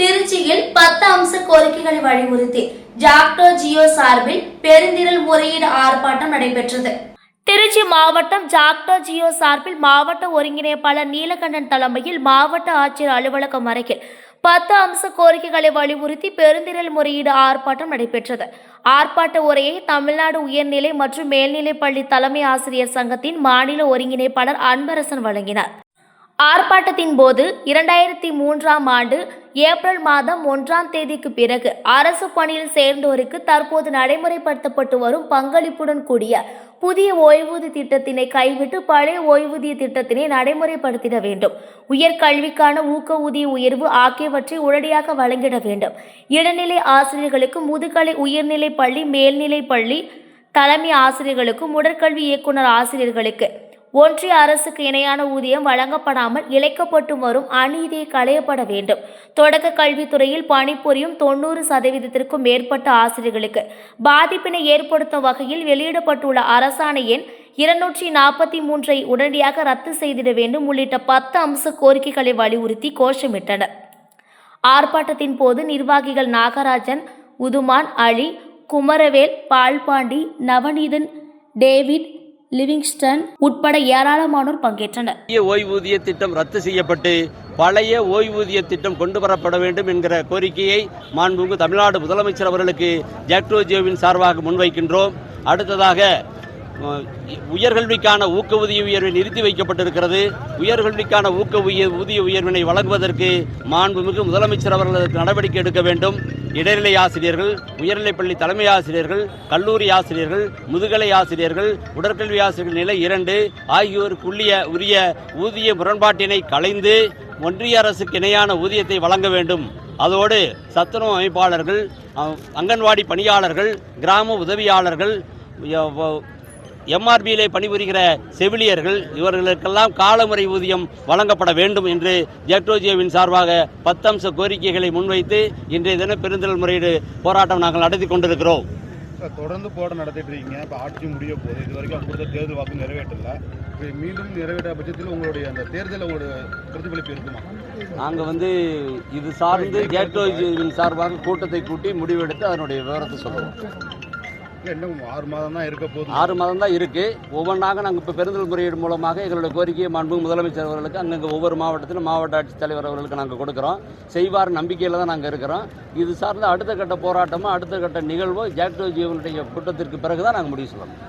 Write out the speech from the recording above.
திருச்சியில் பத்து அம்ச கோரிக்கைகளை வலியுறுத்தி ஜாக்டோ ஜியோ சார்பில் பெருந்திரள் முறையீடு ஆர்ப்பாட்டம் நடைபெற்றது. திருச்சி மாவட்டம் ஜாக்டோ ஜியோ சார்பில் மாவட்ட ஒருங்கிணைப்பாளர் நீலகண்டன் தலைமையில் மாவட்ட ஆட்சியர் அலுவலகம் அருகில் பத்து அம்ச கோரிக்கைகளை வலியுறுத்தி பெருந்திரள் முறையீடு ஆர்ப்பாட்டம் நடைபெற்றது. ஆர்ப்பாட்ட உரையை தமிழ்நாடு உயர்நிலை மற்றும் மேல்நிலைப்பள்ளி தலைமை ஆசிரியர் சங்கத்தின் மாநில ஒருங்கிணைப்பாளர் அன்பரசன் வழங்கினார். ஆர்ப்பாட்டத்தின் போது இரண்டாயிரத்தி மூன்றாம் ஆண்டு ஏப்ரல் மாதம் ஒன்றாம் தேதிக்கு பிறகு அரசு பணியில் சேர்ந்தோருக்கு தற்போது நடைமுறைப்படுத்தப்பட்டு வரும் பங்களிப்புடன் கூடிய புதிய ஓய்வூதிய திட்டத்தினை கைவிட்டு பழைய ஓய்வூதிய திட்டத்தினை நடைமுறைப்படுத்திட வேண்டும். உயர்கல்விக்கான ஊக்க ஊதிய உயர்வு ஆகியவற்றை உடனடியாக வழங்கிட வேண்டும். இடைநிலை ஆசிரியர்களுக்கு முதுகலை உயர்நிலை பள்ளி மேல்நிலை பள்ளி தலைமை ஆசிரியர்களுக்கும் உடற்கல்வி இயக்குனர் ஆசிரியர்களுக்கு ஒன்றிய அரசுக்கு இணையான ஊதியம் வழங்கப்படாமல் இழைக்கப்பட்டு வரும் அநீதியை களையப்பட வேண்டும். தொடக்க கல்வித்துறையில் பணிபுரியும் தொண்ணூறு சதவீதத்திற்கும் மேற்பட்ட ஆசிரியர்களுக்கு பாதிப்பினை ஏற்படுத்தும் வகையில் வெளியிடப்பட்டுள்ள அரசாணை எண் இருநூற்றி நாற்பத்தி மூன்றை உடனடியாக ரத்து செய்திட வேண்டும் உள்ளிட்ட பத்து அம்ச கோரிக்கைகளை வலியுறுத்தி கோஷமிட்டனர். ஆர்ப்பாட்டத்தின் போது நிர்வாகிகள் நாகராஜன் உதுமான் அலி குமரவேல் பால்பாண்டி நவநீதன் டேவிட் லிவிங்ஸ்டன் உட்பட ஏராளமானோர் பங்கேற்றனர். புதிய ஓய்வூதிய திட்டம் ரத்து செய்யப்பட்டு பழைய ஓய்வூதிய திட்டம் கொண்டு வரப்பட வேண்டும் என்கிற கோரிக்கையை மாண்புமிகு தமிழ்நாடு முதலமைச்சர் அவர்களுக்கு ஜாக்டோஜியோவின் சார்பாக முன்வைக்கின்றோம். அடுத்ததாக உயர்கல்விக்கான ஊக்க ஊதிய உயர்வை நிறுத்தி வைக்கப்பட்டிருக்கிறது. உயர்கல்விக்கான ஊக்க ஊதிய ஊதிய உயர்வினை வழங்குவதற்கு மாண்புமிகு முதலமைச்சர் அவர்களுக்கு நடவடிக்கை எடுக்க வேண்டும். இடைநிலை ஆசிரியர்கள் உயர்நிலைப்பள்ளி தலைமை ஆசிரியர்கள் கல்லூரி ஆசிரியர்கள் முதுகலை ஆசிரியர்கள் உடற்கல்வி ஆசிரியர்கள் நிலை இரண்டு ஆகியோருக்கு உள்ளிய உரிய ஊதிய முரண்பாட்டினை களைந்து ஒன்றிய அரசுக்கு இணையான ஊதியத்தை வழங்க வேண்டும். அதோடு சத்துணவு அமைப்பாளர்கள் அங்கன்வாடி பணியாளர்கள் கிராம உதவியாளர்கள் எம்ஆர்பியிலே பணிபுரிகிற செவிலியர்கள் இவர்களுக்கெல்லாம் காலமுறை ஊதியம் வழங்கப்பட வேண்டும் என்று ஜெக்டோஜியோவின் சார்பாக பத்தம்ச கோரிக்கைகளை முன்வைத்து இன்றைய தின பெருந்தல் முறையீடு போராட்டம் நாங்கள் நடத்தி கொண்டிருக்கிறோம். தொடர்ந்து போராட்டம் நடத்திட்டு இருக்கீங்க. இப்போ ஆட்சி முடிய போகுது. இது வரைக்கும் கொடுத்த தேர்தல் வாக்கு நிறைவேற்றல. மீண்டும் நிறைவேற்ற பட்சத்தில் உங்களுடைய அந்த தேர்தல் உங்களுடைய பிரதிபலிப்பு இருக்குமா? நாங்கள் வந்து இது சார்ந்து ஜெக்டோஜியோவின் சார்பாக கூட்டத்தை கூட்டி முடிவெடுத்து அதனுடைய விவரத்தை சொல்லுவோம். இன்னும் ஆறு மாதம் தான் இருக்க போகுது. ஆறு மாதம் தான் இருக்கு. ஒவ்வொன்றாக நாங்கள் இப்போ பெருந்தல் முறையீடு மூலமாக எங்களுடைய கோரிக்கையை மாண்பு முதலமைச்சர் அவர்களுக்கு அங்கங்கே ஒவ்வொரு மாவட்டத்திலும் மாவட்ட ஆட்சித்தலைவர் அவர்களுக்கு நாங்கள் கொடுக்குறோம். செய்வார் நம்பிக்கையில் தான் நாங்கள் இருக்கிறோம். இது சார்ந்த அடுத்த கட்ட போராட்டமோ அடுத்த கட்ட நிகழ்வோ ஜாக்டோ ஜீவனுடைய கூட்டத்திற்கு பிறகு தான் நாங்கள் முடிவு சொல்லணும்.